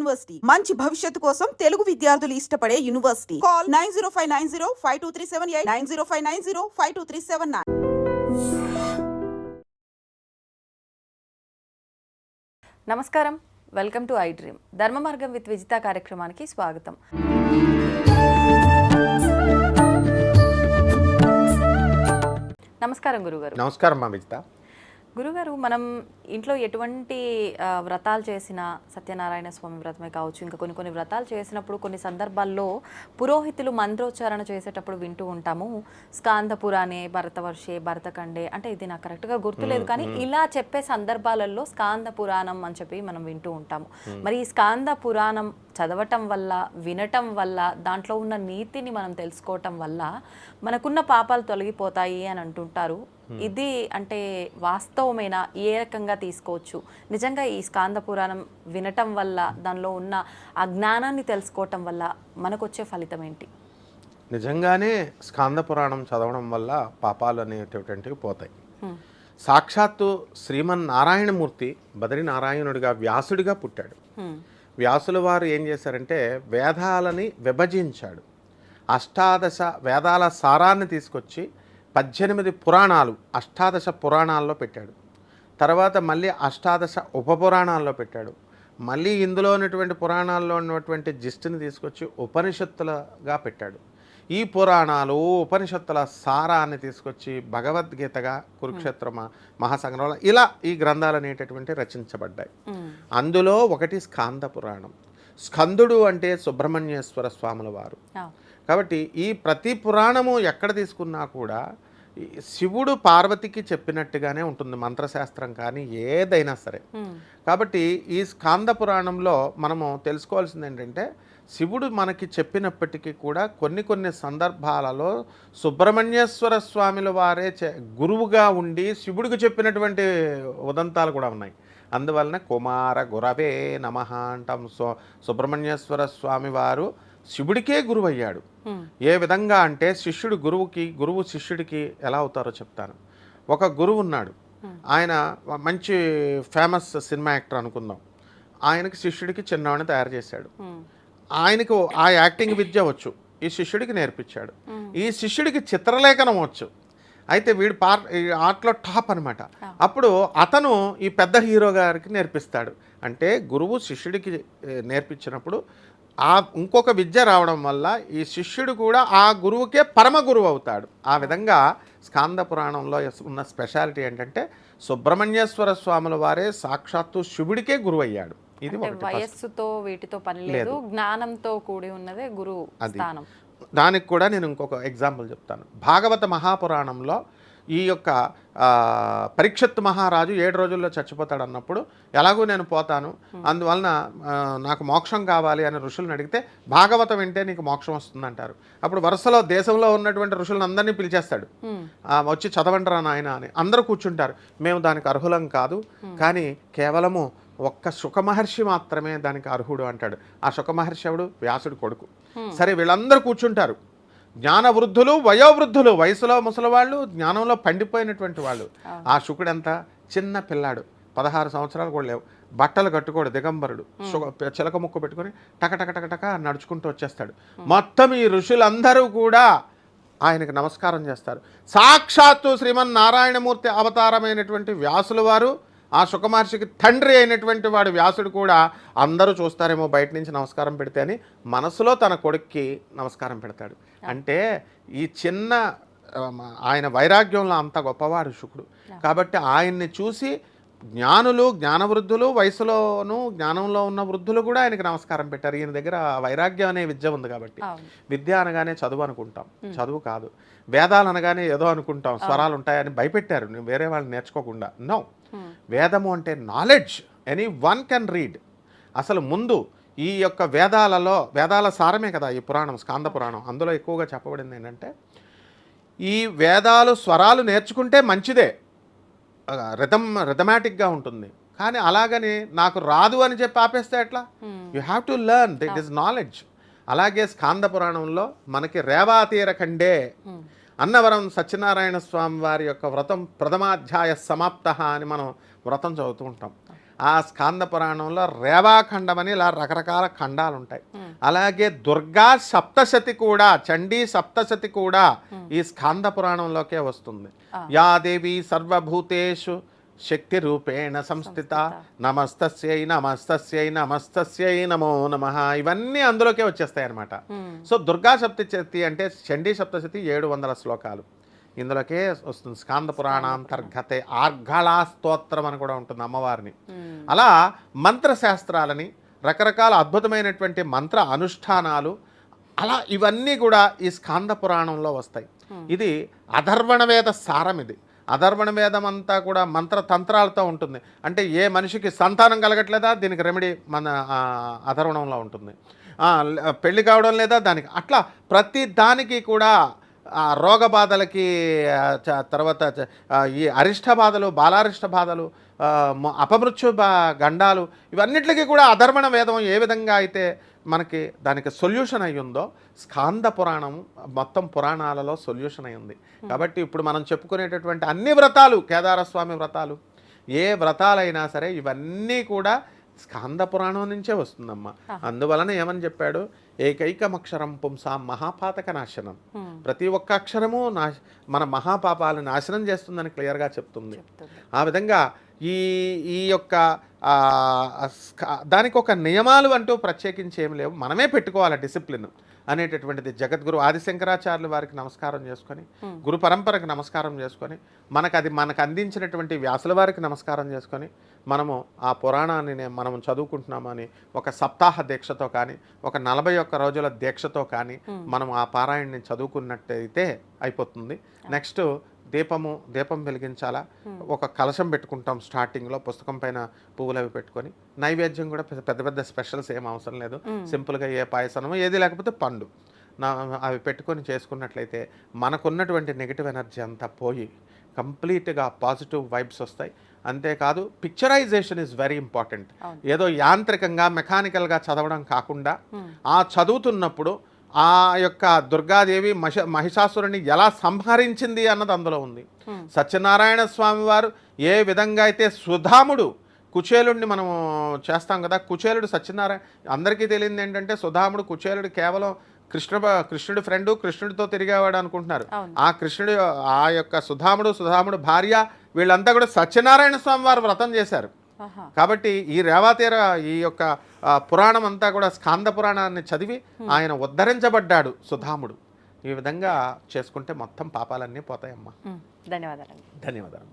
University. మంచి భవిష్యత్తు కోసం తెలుగు విద్యార్థులు ఇష్టపడే university. Call nine zero five nine zero five two three seven eight nine zero five nine zero five two three seven nine. నమస్కారం. Welcome to I dream. Dharma Margam with Vijitha కార్యక్రమానికి స్వాగతం. నమస్కారం గురుగారు. నమస్కారం మా విజిత. గురుగారు మనం ఇంట్లో ఎటువంటి వ్రతాలు చేసినా సత్యనారాయణ స్వామి వ్రతమే కావచ్చు ఇంకా కొన్ని కొన్ని వ్రతాలు చేసినప్పుడు కొన్ని సందర్భాల్లో పురోహితులు మంత్రోచ్చారణ చేసేటప్పుడు వింటూ ఉంటాము. స్కాంద పురాణే భరతవర్షే భరతఖండే అంటే ఇది నాకు కరెక్ట్గా గుర్తులేదు కానీ ఇలా చెప్పే సందర్భాలలో స్కాంద పురాణం అని చెప్పి మనం వింటూ ఉంటాము. మరి ఈ స్కాంద పురాణం చదవటం వల్ల వినటం వల్ల దాంట్లో ఉన్న నీతిని మనం తెలుసుకోవటం వల్ల మనకున్న పాపాలు తొలగిపోతాయి అని అంటుంటారు. ఇది అంటే వాస్తవమైన? ఏ రకంగా తీసుకోవచ్చు? నిజంగా ఈ స్కాంద పురాణం వినటం వల్ల దానిలో ఉన్న ఆ జ్ఞానాన్ని తెలుసుకోవటం వల్ల మనకు వచ్చే ఫలితం ఏంటి నిజంగానే స్కాంద పురాణం చదవడం వల్ల పాపాలు అనేటటువంటివి పోతాయి. సాక్షాత్తు శ్రీమన్నారాయణమూర్తి బదరి నారాయణుడిగా వ్యాసుడిగా పుట్టాడు. వ్యాసుల వారు ఏం చేశారంటే వేదాలని విభజించాడు. అష్టాదశ వేదాల సారాన్ని తీసుకొచ్చి పద్దెనిమిది పురాణాలు అష్టాదశ పురాణాల్లో పెట్టాడు. తర్వాత మళ్ళీ అష్టాదశ ఉపపురాణాల్లో పెట్టాడు. మళ్ళీ ఇందులో ఉన్నటువంటి పురాణాల్లో ఉన్నటువంటి జిస్టుని తీసుకొచ్చి ఉపనిషత్తులుగా పెట్టాడు. ఈ పురాణాలు ఉపనిషత్తుల సారాన్ని తీసుకొచ్చి భగవద్గీతగా కురుక్షేత్ర మ- మహాసంగ్రహంలో ఇలా ఈ గ్రంథాలు అనేటటువంటి రచించబడ్డాయి. అందులో ఒకటి స్కాంద పురాణం. స్కందుడు అంటే సుబ్రహ్మణ్యేశ్వర స్వాముల వారు. కాబట్టి ఈ ప్రతి పురాణము ఎక్కడ తీసుకున్నా కూడా శివుడు పార్వతికి చెప్పినట్టుగానే ఉంటుంది మంత్రశాస్త్రం కానీ ఏదైనా సరే. కాబట్టి ఈ స్కాంద పురాణంలో మనము తెలుసుకోవాల్సింది ఏంటంటే శివుడు మనకి చెప్పినప్పటికీ కూడా కొన్ని కొన్ని సందర్భాలలో సుబ్రహ్మణ్యేశ్వర స్వామిల వారే చె- గురువుగా ఉండి శివుడికి చెప్పినటువంటి ఉదంతాలు కూడా ఉన్నాయి. అందువలన కుమార గురవే నమ అంటాం. సో సుబ్రహ్మణ్యేశ్వర స్వామి వారు శివుడికే గురువు అయ్యాడు హ్మ్. ఏ విధంగా అంటే శిష్యుడు గురువుకి గురువు శిష్యుడికి ఎలా అవుతారో చెప్తాను. ఒక గురువు ఉన్నాడు. ఆయన మంచి ఫేమస్ సినిమా యాక్టర్ అనుకుందాం. ఆయనకి శిష్యుడికి చిన్నవాడిని తయారు చేశాడు. ఆయనకు ఆ యాక్టింగ్ విద్య వచ్చు. ఈ శిష్యుడికి నేర్పించాడు. ఈ శిష్యుడికి చిత్రలేఖనం వచ్చు. అయితే వీడు పార్ ఆర్ట్లో టాప్ అనమాట అప్పుడు అతను ఈ పెద్ద హీరో గారికి నేర్పిస్తాడు. అంటే గురువు శిష్యుడికి నేర్పించినప్పుడు ఆ ఇంకొక విద్య రావడం వల్ల ఈ శిష్యుడు కూడా ఆ గురువుకే పరమ గురువు అవుతాడు. ఆ విధంగా స్కాంద పురాణంలో ఉన్న స్పెషాలిటీ ఏంటంటే సుబ్రహ్మణ్యేశ్వర స్వాముల వారే సాక్షాత్తు శివుడికే గురువు అయ్యాడు ఇది. వయస్సుతో వీటితో పని లేదు జ్ఞానంతో కూడి ఉన్నదే గురు స్థానం. దానికి కూడా నేను ఇంకొక ఎగ్జాంపుల్ చెప్తాను. భాగవత మహాపురాణంలో ఈ యొక్క పరీక్షత్ మహారాజు ఏడు రోజుల్లో చచ్చిపోతాడు అన్నప్పుడు ఎలాగో నేను పోతాను అందువలన నాకు మోక్షం కావాలి అని ఋషులను అడిగితే భాగవతం వింటే నీకు మోక్షం వస్తుందంటారు. అప్పుడు వరుసలో దేశంలో ఉన్నటువంటి ఋషులను అందరినీ పిలిచేస్తాడు వచ్చి చదవండిరా నాయన అని. అందరూ కూర్చుంటారు. మేము దానికి అర్హులం కాదు. కానీ కేవలము ఒక్క సుఖమహర్షి మాత్రమే దానికి అర్హుడు అంటాడు. ఆ సుఖమహర్షి ఎవడు? వ్యాసుడి కొడుకు. సరే వీళ్ళందరూ కూర్చుంటారు. జ్ఞాన వృద్ధులు వయోవృద్ధులు వయసులో ముసలివాళ్ళు జ్ఞానంలో పండిపోయినటువంటి వాళ్ళు. ఆ. శుకుడు ఎంత చిన్న పిల్లాడు పదహారు సంవత్సరాలు కూడా లేవు. బట్టలు కట్టుకోడు దిగంబరుడు. చిలక ముక్కు పెట్టుకొని టక టక టక టక నడుచుకుంటూ వచ్చేస్తాడు. మొత్తం ఈ ఋషులందరూ కూడా ఆయనకు నమస్కారం చేస్తారు. సాక్షాత్తు శ్రీమన్నారాయణమూర్తి అవతారమైనటువంటి వ్యాసుల వారు ఆ సుఖమహర్షికి తండ్రి అయినటువంటి వాడు వ్యాసుడు కూడా అందరూ చూస్తారేమో బయట నుంచి నమస్కారం పెడితే అని మనసులో తన కొడుక్కి నమస్కారం పెడతాడు. అంటే ఈ చిన్న ఆయన వైరాగ్యంలో అంత గొప్పవాడు శుకుడు. కాబట్టి ఆయన్ని చూసి జ్ఞానులు జ్ఞానవృద్ధులు వయసులోను జ్ఞానంలో ఉన్న వృద్ధులు కూడా ఆయనకి నమస్కారం పెట్టారు. ఈయన దగ్గర వైరాగ్యం అనే విద్య ఉంది కాబట్టి. విద్య అనగానే చదువు అనుకుంటాం. చదువు కాదు. వేదాలు అనగానే ఏదో అనుకుంటాం. స్వరాలు ఉంటాయని భయపెట్టారు. వేరే వాళ్ళు నేర్చుకోకుండా. నో. వేదము అంటే knowledge any one can read అసలు ముందు ఈ యొక్క వేదాలలో వేదాల సారమే కదా ఈ పురాణం స్కాంద పురాణం. అందులో ఎక్కువగా చెప్పబడింది ఏంటంటే ఈ వేదాలు స్వరాలు నేర్చుకుంటే మంచిదే. రిథమ్ రిథమాటిక్గా ఉంటుంది. కానీ అలాగని నాకు రాదు అని చెప్పి ఆపేస్తే ఎట్లా? You have to learn that is knowledge అలాగే స్కాంద పురాణంలో మనకి రేవాతీర ఖండే అన్నవరం సత్యనారాయణ స్వామి వారి యొక్క వ్రతం ప్రథమాధ్యాయ సమాప్త అని మనం వ్రతం చదువుతూ ఉంటాం. ఆ స్కాంద పురాణంలో రేవాఖండం అని ఇలా రకరకాల ఖండాలు ఉంటాయి. అలాగే దుర్గా సప్తశతి కూడా చండీ సప్తశతి కూడా ఈ స్కాంద పురాణంలోకే వస్తుంది. యా దేవి సర్వభూతేషు శక్తి రూపేణ సంస్థిత. నమస్తస్యై నమస్తస్యై నమస్తస్యై నమో నమ. ఇవన్నీ అందులోకే వచ్చేస్తాయి అనమాట సో దుర్గా సప్తశతి అంటే చండీ సప్తశతి ఏడు వందల శ్లోకాలు. ఇందులోకే వస్తుంది స్కాంద పురాణాంతర్గతే ఆర్ఘళా స్తోత్రం అని కూడా ఉంటుంది అమ్మవారిని. అలా మంత్రశాస్త్రాలని రకరకాల అద్భుతమైనటువంటి మంత్ర అనుష్ఠానాలు అలా ఇవన్నీ కూడా ఈ స్కాంద పురాణంలో వస్తాయి. ఇది అధర్వణ వేద సారం ఇది. అధర్మణ వేదమంతా అంతా కూడా మంత్ర తంత్రాలతో ఉంటుంది. అంటే ఏ మనిషికి సంతానం కలగట్లేదా దీనికి రెమెడీ మన ఆ, అధర్వణంలో ఉంటుంది. పెళ్ళి పెళ్ళి కావడం లేదా దానికి అట్లా ప్రతి దానికి కూడా రోగ బాధలకి చ- తర్వాత ఈ అరిష్ట బాధలు బాలారిష్ట బాధలు అపమృత్యు బా గండాలు ఇవన్నిటికీ కూడా అధర్మణ వేదం ఏ విధంగా అయితే మనకి దానికి సొల్యూషన్ అయి ఉందో స్కాంద పురాణం మొత్తం పురాణాలలో సొల్యూషన్ అయి ఉంది. కాబట్టి ఇప్పుడు మనం చెప్పుకునేటటువంటి అన్ని వ్రతాలు కేదారస్వామి వ్రతాలు ఏ వ్రతాలైనా సరే ఇవన్నీ కూడా స్కాంద పురాణం నుంచే వస్తుందమ్మా. అందువలన ఏమని చెప్పాడు? ఏకైకమక్షరం పుంసాం మహాపాతక నాశనం ప్రతి ఒక్క అక్షరము నా మన మహాపాపాలను నాశనం చేస్తుందని క్లియర్గా చెప్తుంది. ఆ విధంగా ఈ ఈ యొక్క దానికి ఒక నియమాలు అంటూ ప్రత్యేకించి ఏమి లేవు. మనమే పెట్టుకోవాలి డిసిప్లిన్ అనేటటువంటిది. జగద్గురు ఆదిశంకరాచార్యులు వారికి నమస్కారం చేసుకొని గురు పరంపరకు నమస్కారం చేసుకొని మనకు అది మనకు అందించినటువంటి వ్యాసుల వారికి నమస్కారం చేసుకొని మనము ఆ పురాణాన్ని మనం చదువుకుంటున్నామని ఒక సప్తాహ దీక్షతో కానీ ఒక నలభై ఒక్క రోజుల దీక్షతో కానీ మనం ఆ పారాయణని చదువుకున్నట్టయితే అయిపోతుంది. నెక్స్ట్ దీపము దీపం వెలిగించాలా? ఒక కలశం పెట్టుకుంటాం స్టార్టింగ్లో పుస్తకం పైన పువ్వులు అవి పెట్టుకొని. నైవేద్యం కూడా పెద్ద పెద్ద పెద్ద స్పెషల్స్ ఏం అవసరం లేదు. సింపుల్గా ఏ పాయసనమో ఏది లేకపోతే పండు. నా అవి పెట్టుకొని చేసుకున్నట్లయితే మనకున్నటువంటి నెగిటివ్ ఎనర్జీ అంతా పోయి కంప్లీట్గా పాజిటివ్ వైబ్స్ వస్తాయి. అంతేకాదు పిక్చరైజేషన్ ఇస్ వెరీ ఇంపార్టెంట్. ఏదో యాంత్రికంగా మెకానికల్గా చదవడం కాకుండా ఆ చదువుతున్నప్పుడు ఆ యొక్క దుర్గాదేవి మహి మహిషాసురుని ఎలా సంహరించింది అన్నది అందులో ఉంది. సత్యనారాయణ స్వామి వారు ఏ విధంగా అయితే సుధాముడు కుచేలుడిని మనం చేస్తాం కదా కుచేలుడు సత్యనారాయణ అందరికీ తెలియంది ఏంటంటే సుధాముడు కుచేలుడు కేవలం కృష్ణ కృష్ణుడి ఫ్రెండ్ కృష్ణుడితో తిరిగేవాడు అనుకుంటున్నారు. ఆ కృష్ణుడు ఆ యొక్క సుధాముడు సుధాముడు భార్య వీళ్ళంతా కూడా సత్యనారాయణ స్వామి వారు వ్రతం చేశారు. కాబట్టి ఈ రేవాతీర ఈ యొక్క పురాణం అంతా కూడా స్కాంద పురాణాన్ని చదివి ఆయన ఉద్ధరించబడ్డాడు సుధాముడు. ఈ విధంగా చేసుకుంటే మొత్తం పాపాలన్నీ పోతాయమ్మా. ఉమ్, ధన్యవాదాలండి ధన్యవాదాలు.